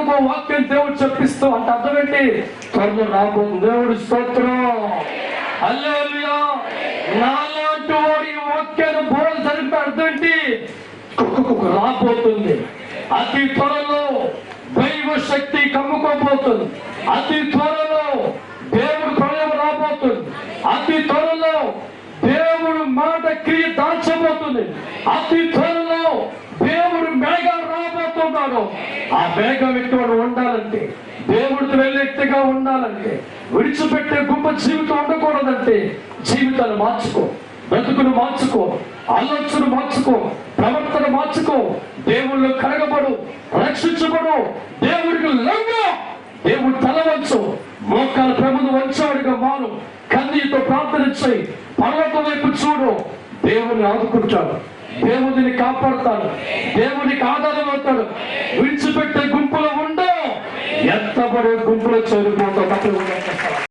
ఎందుకో వాక్యం దేవుడు చెప్పిస్తూ అంటే అర్థం ఏంటి? త్వరలో నాకు దేవుడు స్తోత్రం. హల్లెలూయా. నాలాంటి వాడి వాక్యాన్ని బోధ జరిపి అర్థం ఏంటి? కుక్కకు రాబోతుంది. అతి త్వరలో దైవ శక్తి కమ్ముకోబోతుంది. అతి త్వరలో దేవుడు ప్రళయం రాబోతుంది. అతి త్వరలో దేవుడు మాట క్రియ దాల్చబోతుంది. అతి త్వరలో దేవుడు మేఘాలు రాబోతున్నాడు. ఆ వేగం ఎక్కడ ఉండాలంటే దేవుడితో వెళ్ళే ఉండాలంటే విడిచిపెట్టే గొప్ప జీవితం ఉండకూడదంటే జీవితాలు మార్చుకో బ్రతుకును మార్చుకో ఆలోచన మార్చుకో ప్రవర్తన మార్చుకో దేవుళ్ళు కడగబడు రక్షించబడు దేవుడికి లంగా దేవుడు తల వంచు మోకాల ప్రభుత్వం వంచేవాడిగా మారు కన్నీతో ప్రార్థన చేయి పర్వతం వైపు చూడు దేవుని ఆదుకుంటాడు. దేవుడిని కాపాడుతాడు. దేవునికి ఆధారం అవుతాడు. విడిచిపెట్టే గుంపులో ఉండవు ఎత్తబడే గుంపులో చేరిపోతాడు